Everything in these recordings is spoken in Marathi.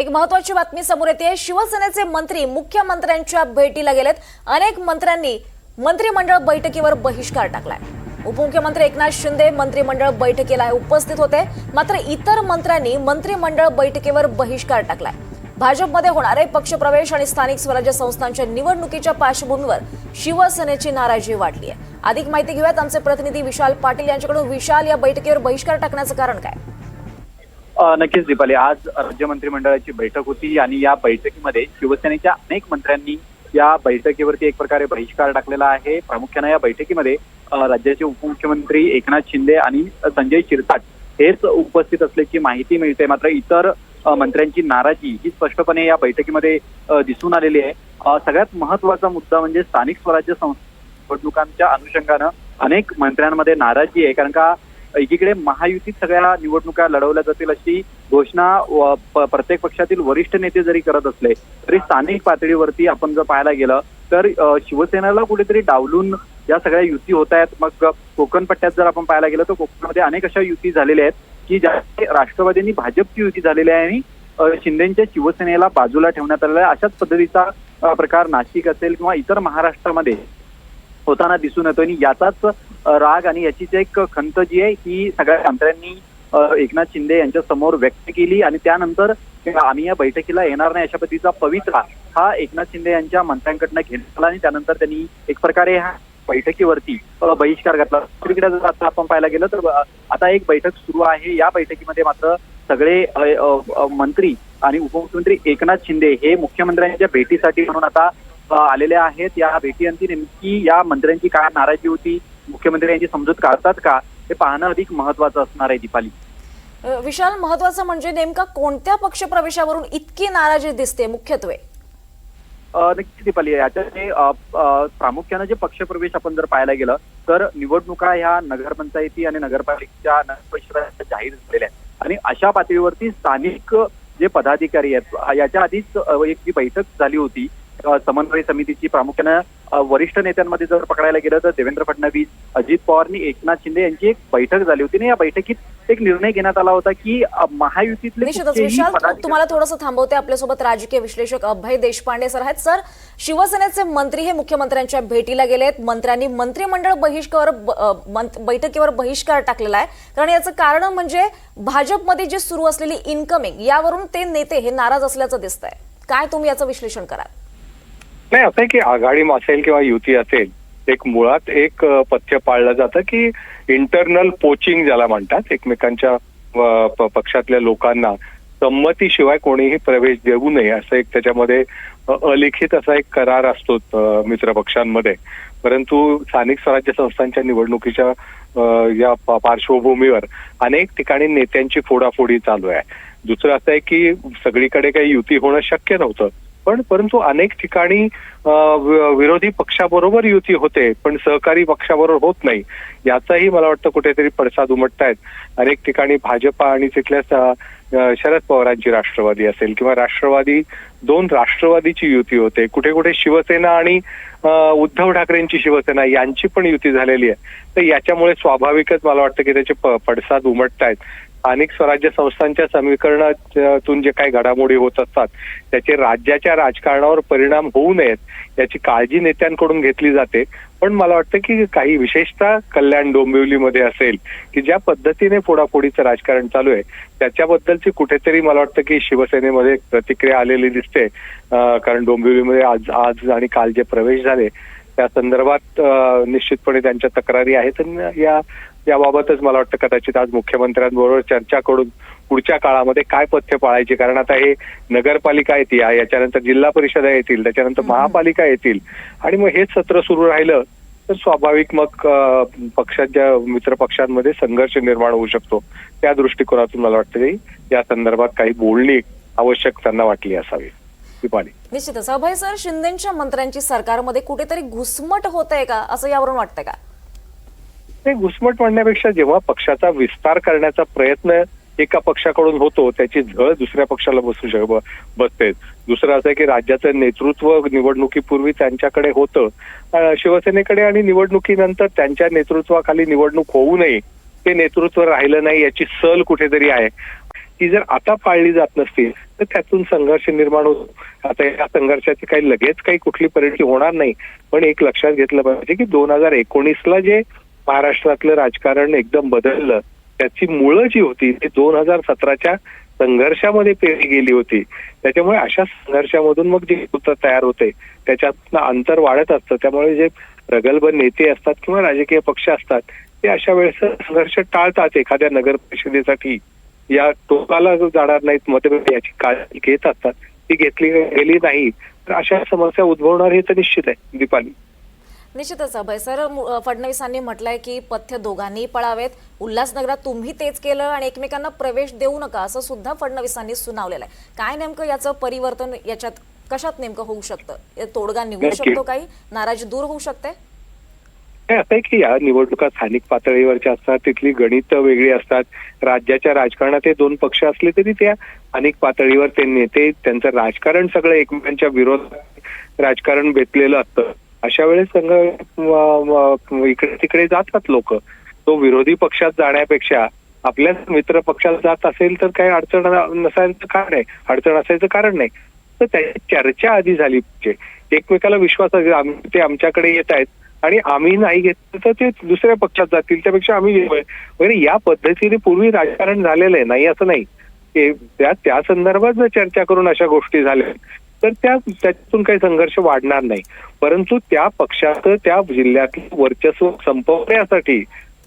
एक महत्वाची बातमी समोर येते. शिवसेनेचे मंत्री मुख्यमंत्र्यांच्या भेटीला गेलेत. अनेक मंत्र्यांनी मंत्रिमंडळ बैठकीवर बहिष्कार टाकलाय. उपमुख्यमंत्री एकनाथ शिंदे मंत्रिमंडळ बैठकीला उपस्थित होते. मात्र इतर मंत्र्यांनी मंत्रिमंडळ बैठकीवर बहिष्कार टाकलाय. भाजपमध्ये होणारे पक्षप्रवेश आणि स्थानिक स्वराज्य संस्थांच्या निवडणुकीच्या पार्श्वभूमीवर शिवसेनेची नाराजी वाढली आहे अधिक माहिती घेऊयात आमचे प्रतिनिधी विशाल पाटील यांच्याकडून. विशाल या बैठकीवर बहिष्कार टाकण्याचं कारण काय? नक्कीच दीपाली. आज राज्य मंत्रिमंडळाची बैठक होती आणि या बैठकीमध्ये शिवसेनेच्या अनेक मंत्र्यांनी या बैठकीवरती एक प्रकारे बहिष्कार टाकलेला आहे. प्रामुख्याने या बैठकीमध्ये राज्याचे उपमुख्यमंत्री एकनाथ शिंदे आणि संजय शिरसाट हेच उपस्थित असल्याची माहिती मिळते. मात्र इतर मंत्र्यांची नाराजी ही स्पष्टपणे या बैठकीमध्ये दिसून आलेली आहे. सगळ्यात महत्त्वाचा मुद्दा म्हणजे स्थानिक स्वराज्य संस्था निवडणुकांच्या अनुषंगानं अनेक मंत्र्यांमध्ये नाराजी आहे. कारण का एकीकडे महायुतीत सगळ्या निवडणुका लढवल्या जातील अशी घोषणा प्रत्येक पक्षातील वरिष्ठ नेते जरी करत असले तरी स्थानिक पातळीवरती आपण जर पाहायला गेलं तर शिवसेनेला कुठेतरी डावलून या सगळ्या युती होत आहेत. मग कोकण पट्ट्यात जर आपण पाहायला गेलं तर कोकणामध्ये अनेक अशा युती झालेल्या आहेत की ज्या राष्ट्रवादींनी भाजपची युती झालेली आहे आणि शिंदेच्या शिवसेनेला बाजूला ठेवण्यात आलेला आहे. अशाच पद्धतीचा प्रकार नाशिक असेल किंवा इतर महाराष्ट्रामध्ये होताना दिसून येतो आणि याचाच राग आणि याचीच एक खंत जी आहे ही सगळ्या मंत्र्यांनी एकनाथ शिंदे यांच्या समोर व्यक्त केली आणि त्यानंतर आम्ही या बैठकीला येणार नाही अशा पद्धतीचा पवित्रा हा एकनाथ शिंदे यांच्या मंत्र्यांकडनं घेण्यात आला आणि त्यानंतर त्यांनी एक प्रकारे ह्या बैठकीवरती बहिष्कार घातला. दुसरीकडे जर आता आपण पाहायला गेलं तर आता एक बैठक सुरू आहे. या बैठकीमध्ये मात्र सगळे मंत्री आणि उपमुख्यमंत्री एकनाथ शिंदे हे मुख्यमंत्र्यांच्या भेटीसाठी म्हणून आता आलेले आहेत. या भेटीअंती नेमकी या मंत्र्यांची काय नाराजी होती? मुख्यमंत्री यांची समजूत काढतात का? हे पाहणं अधिक महत्वाचं असणार आहे दीपाली. विशाल महत्वाचं म्हणजे नेमका कोणत्या पक्षप्रवेशावरून इतकी नाराजी दिसते मुख्यत्वे? नक्कीच दीपाली अ, प्रामुख्यानं जे पक्षप्रवेश आपण जर पाहायला गेलं तर निवडणुका ह्या नगरपंचायती आणि नगरपालिकेच्या नगरपरिषदा जाहीर झालेल्या आहेत. आणि अशा पातळीवरती स्थानिक जे पदाधिकारी आहेत याच्या आधीच एक जी बैठक झाली होती समन्वय समितीची प्रामुख्यानं वरिष्ठ नेत्यांमध्ये जर पकडायला गेलं तर देवेंद्र फडणवीस अजित पवार आणि एकनाथ शिंदे यांची एक बैठक झाली होती. आणि या बैठकीत एक निर्णय घेण्यात आला होता की महायुतीतले विशाल तुम्हाला थोडंसं थांबवते आपल्यासोबत राजकीय विश्लेषक अभय देशपांडे सर आहेत. सर शिवसेनेचे मंत्री हे मुख्यमंत्र्यांच्या भेटीला गेलेत मंत्र्यांनी मंत्रिमंडळ बहिष्कार बैठकीवर बहिष्कार टाकलेला आहे. कारण याचं कारण म्हणजे भाजपमध्ये जी सुरू असलेली इन्कमिंग यावरून ते नेते हे नाराज असल्याचं दिसतंय. काय तुम्ही याचं विश्लेषण कराल? नाही असं आहे की आघाडी असेल किंवा युती असेल एक मुळात एक पथ्य पाळलं जातं की इंटरनल पोचिंग ज्याला म्हणतात एकमेकांच्या प- पक्षातल्या लोकांना संमतीशिवाय कोणीही प्रवेश देऊ नये असं एक त्याच्यामध्ये अलिखित असा एक करार असतो मित्र पक्षांमध्ये. परंतु स्थानिक स्वराज्य संस्थांच्या निवडणुकीच्या या पार्श्वभूमीवर अनेक ठिकाणी नेत्यांची फोडाफोडी चालू आहे. दुसरं असं आहे की सगळीकडे काही युती होणं शक्य नव्हतं. पण परंतु अनेक ठिकाणी विरोधी पक्षाबरोबर युती होते पण सहकारी पक्षाबरोबर होत नाही. याचाही मला वाटतं कुठेतरी पडसाद उमटतायत. अनेक ठिकाणी भाजपा आणि तिथल्या शरद पवारांची राष्ट्रवादी असेल किंवा राष्ट्रवादी दोन राष्ट्रवादीची युती होते. कुठे कुठे शिवसेना आणि उद्धव ठाकरेंची शिवसेना यांची पण युती झालेली आहे. तर याच्यामुळे स्वाभाविकच मला वाटतं की त्याचे पडसाद उमटतायत. स्थानिक स्वराज्य संस्थांच्या समीकरणातून जे काही घडामोडी होत असतात त्याचे राज्याच्या राजकारणावर परिणाम होऊ नयेत याची काळजी नेत्यांकडून घेतली जाते. पण मला वाटतं की काही विशेषतः कल्याण डोंबिवलीमध्ये असेल की ज्या पद्धतीने फोडाफोडीचं राजकारण चालू आहे त्याच्याबद्दलची कुठेतरी मला वाटतं की शिवसेनेमध्ये प्रतिक्रिया आलेली दिसते. कारण डोंबिवलीमध्ये आज आज आणि काल जे प्रवेश झाले त्या संदर्भात निश्चितपणे त्यांच्या तक्रारी आहेत. आणि या याबाबतच मला वाटतं कदाचित आज मुख्यमंत्र्यांबरोबर चर्चा करून पुढच्या काळामध्ये काय पथ्य पाळायचे? कारण आता हे नगरपालिका येते याच्यानंतर जिल्हा परिषदा येतील त्याच्यानंतर महापालिका येतील. आणि मग हेच सत्र सुरू राहिलं तर स्वाभाविक मग पक्षाच्या मित्र पक्षांमध्ये संघर्ष निर्माण होऊ शकतो. त्या दृष्टिकोनातून मला वाटतं की या संदर्भात काही बोलणी आवश्यक त्यांना वाटली असावी. दीपाली. निश्चितच. अभय सर शिंदेच्या मंत्र्यांची सरकारमध्ये कुठेतरी घुसमट होत आहे का? असं यावरून वाटतंय का? ते घुसमट म्हणण्यापेक्षा जेव्हा पक्षाचा विस्तार करण्याचा प्रयत्न एका पक्षाकडून होतो त्याची झळ दुसऱ्या पक्षाला बसू शक बसते. दुसरं असं आहे की राज्याचं नेतृत्व निवडणुकीपूर्वी त्यांच्याकडे होतं. शिवसेनेकडे आणि निवडणुकीनंतर त्यांच्या नेतृत्वाखाली निवडणूक होऊ नये ते नेतृत्व राहिलं नाही याची सल कुठेतरी आहे. ती जर आता पाळली जात नसतील तर त्यातून संघर्ष निर्माण होतो. आता या संघर्षाची काही लगेच काही कुठली परिस्थिती होणार नाही. पण एक लक्षात घेतलं पाहिजे की दोन हजार एकोणीसला जे महाराष्ट्रातलं राजकारण एकदम बदललं. त्याची मुळं जी होती ती दोन हजार सतराच्या संघर्षामध्ये पेरली गेली होती. त्याच्यामुळे अशा संघर्षामधून मग जे सूत्र तयार होते त्याच्यातनं अंतर वाढत असतं. त्यामुळे जे प्रगल्भ नेते असतात किंवा राजकीय पक्ष असतात ते अशा वेळेस संघर्ष टाळतात एखाद्या नगर परिषदेसाठी. या टोकाला जाणार नाहीत मतभेद याची काळजी घेत असतात. ती घेतली गेली नाही तर अशा समस्या उद्भवणार हे तर निश्चित आहे दीपाली. निश्चितच अभय सर फडणवीसांनी म्हटलंय की पथ्य दोघांनी पळावेत. उल्हासनगरात तुम्ही तेच केलं आणि एकमेकांना प्रवेश देऊ नका असं सुद्धा फडणवीसांनी सुनावलेलं आहे. काय नेमकं याचं परिवर्तन याच्यात कशात नेमकं होऊ शकतं? तोडगा निघू. शकतो काही? नाराजी दूर होऊ शकते? असं आहे की या निवडणुका स्थानिक पातळीवरच्या असतात तिथली गणित वेगळी असतात. राज्याच्या राजकारणात हे दोन पक्ष असले तरी त्या स्थानिक पातळीवर ते नेते त्यांचं राजकारण सगळं एकमेकांच्या विरोधात राजकारण बेतलेलं असतं. अशा वेळेस संघ इकडे तिकडे जातात लोक. तो विरोधी पक्षात जाण्यापेक्षा आपल्या मित्र पक्षात जात असेल तर काही अडचण नसायचं कारण आहे. अडचण असायचं कारण नाही. तर त्याची चर्चा आधी झाली पाहिजे. एकमेकाला विश्वास ते आमच्याकडे येत आहेत. आणि आम्ही नाही घेतलं तर ते दुसऱ्या पक्षात जातील. त्यापेक्षा आम्ही म्हणजे वगैरे या पद्धतीने पूर्वी राजकारण झालेलं आहे. नाही असं नाही. त्या त्या संदर्भात जर चर्चा करून अशा गोष्टी झाल्या तर त्या त्यातून काही संघर्ष वाढणार नाही. परंतु त्या पक्षाचं त्या जिल्ह्यातलं वर्चस्व संपवण्यासाठी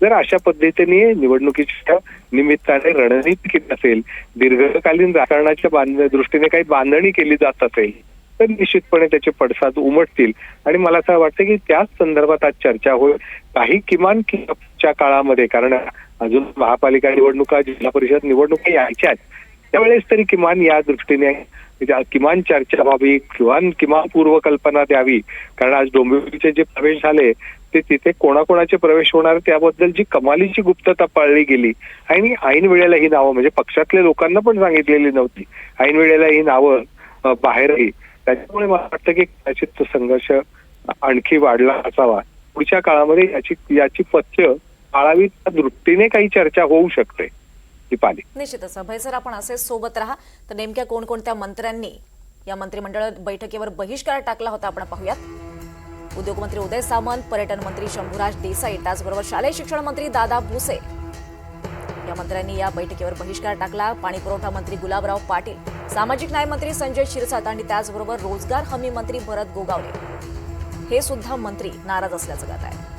जर अशा पद्धतीने निवडणुकीच्या निमित्ताने रणनीती केली असेल दीर्घकालीन राजकारणाच्या दृष्टीने काही बांधणी केली जात असेल तर निश्चितपणे त्याचे पडसाद उमटतील. आणि मला असं वाटतं की त्याच संदर्भात आज चर्चा होईल. काही किमान काळामध्ये कारण अजून महापालिका निवडणुका जिल्हा परिषद निवडणुका यायच्या आहेत त्यावेळेस तरी किमान या दृष्टीने किमान चर्चा व्हावी किमान किमान पूर्वकल्पना द्यावी. कारण आज डोंबिवलीचे जे प्रवेश झाले ते तिथे कोणाकोणाचे प्रवेश होणार त्याबद्दल जी कमालीची गुप्तता पाळली गेली आणि ऐन वेळेला ही नावं म्हणजे पक्षातल्या लोकांना पण सांगितलेली नव्हती. ऐन वेळेला ही नावं बाहेरही. त्याच्यामुळे मला वाटतं की कदाचित तो संघर्ष आणखी वाढला असावा. पुढच्या काळामध्ये याची याची पथ्य पाळावी त्या दृष्टीने काही चर्चा होऊ शकते. दीपाली निश्चितच. अभय सर आपण असेच सोबत राहा. तर नेमक्या कोणकोणत्या मंत्र्यांनी या मंत्रिमंडळ बैठकीवर बहिष्कार टाकला होता आपण पाहूयात. उद्योगमंत्री उदय सामंत पर्यटन मंत्री शंभूराज देसाई त्याचबरोबर शालेय शिक्षण मंत्री दादा भुसे. या मंत्र्यांनी या बैठकीवर बहिष्कार टाकला. पाणी पुरवठा मंत्री गुलाबराव पाटील सामाजिक न्याय मंत्री संजय शिरसाट आणि त्याचबरोबर रोजगार हमी मंत्री भरत गोगावले. हे सुद्धा मंत्री नाराज असल्याचं जात आहे.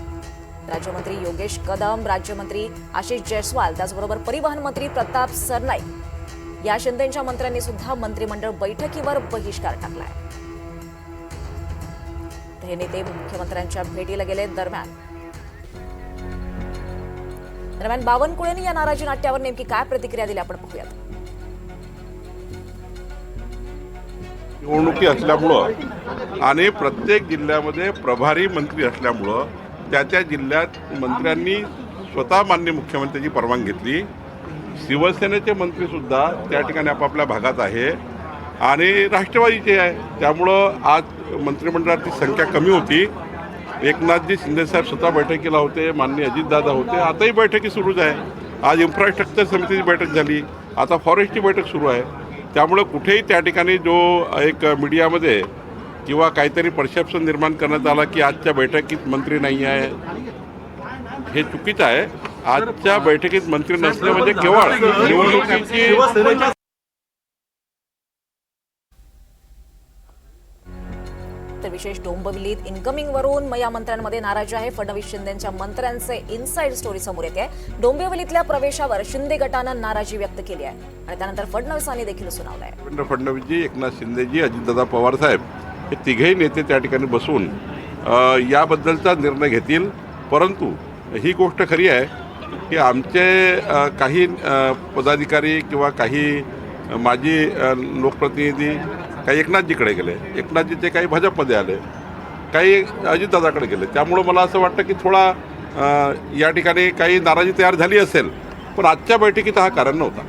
राज्यमंत्री योगेश कदम राज्यमंत्री आशिष जयस्वाल त्याचबरोबर परिवहन मंत्री प्रताप सरनाईक. या शिंदेच्या मंत्र्यांनी सुद्धा मंत्रिमंडळ बैठकीवर बहिष्कार टाकलाय. हे नेते मुख्यमंत्र्यांच्या भेटीला गेले दरम्यान. दरम्यान बावनकुळेंनी या नाराजी नाट्यावर नेमकी काय प्रतिक्रिया दिली आपण पाहूयात निवडणुकी असल्यामुळं आणि प्रत्येक जिल्ह्यामध्ये प्रभारी मंत्री असल्यामुळं त्या त्या जिल्ह्यात मंत्र्यांनी स्वतः मान्य मुख्यमंत्र्यांची परवानगी घेतली. शिवसेनेचे मंत्रीसुद्धा त्या ठिकाणी आपापल्या भागात आहे. आणि राष्ट्रवादीचे आहे. त्यामुळं आज मंत्रिमंडळाची संख्या कमी होती. एकनाथजी शिंदेसाहेब स्वतः बैठकीला होते माननीय अजितदादा होते. आताही बैठकी सुरूच आहे. आज इन्फ्रास्ट्रक्चर समितीची बैठक झाली. आता फॉरेस्टची बैठक सुरू आहे. त्यामुळं कुठेही त्या ठिकाणी जो एक मीडियामध्ये किंवा काहीतरी परसेप्शन निर्माण करण्यात आला की आजच्या बैठकीत मंत्री नाही आहे. हे चुकीचं आहे. आजच्या बैठकीत मंत्री नसले म्हणजे केवळ निवडणुकीची तर विशेष डोंबिवलीत इन्कमिंग वरून या मंत्र्यांमध्ये नाराजी आहे. फडणवीस शिंदेच्या मंत्र्यांचे इनसाइड स्टोरी समोर येते. डोंबिवलीतल्या प्रवेशावर शिंदे गटानं नाराजी व्यक्त केली आहे. आणि त्यानंतर फडणवीसांनी देखील सुनावलंय देवेंद्र फडणवीसजी एकनाथ शिंदेजी अजितदादा पवार साहेब. हे तिघेही नेते त्या ठिकाणी बसून याबद्दलचा निर्णय घेतील. परंतु ही गोष्ट खरी आहे की आमचे काही पदाधिकारी किंवा काही माजी लोकप्रतिनिधी काही एकनाथजीकडे गेले. एकनाथजीचे काही भाजपमध्ये आले. काही अजितदादाकडे गेले. त्यामुळं मला असं वाटतं की थोडा या ठिकाणी काही नाराजी तयार झाली असेल. पण आजच्या बैठकीत हा कारण नव्हता.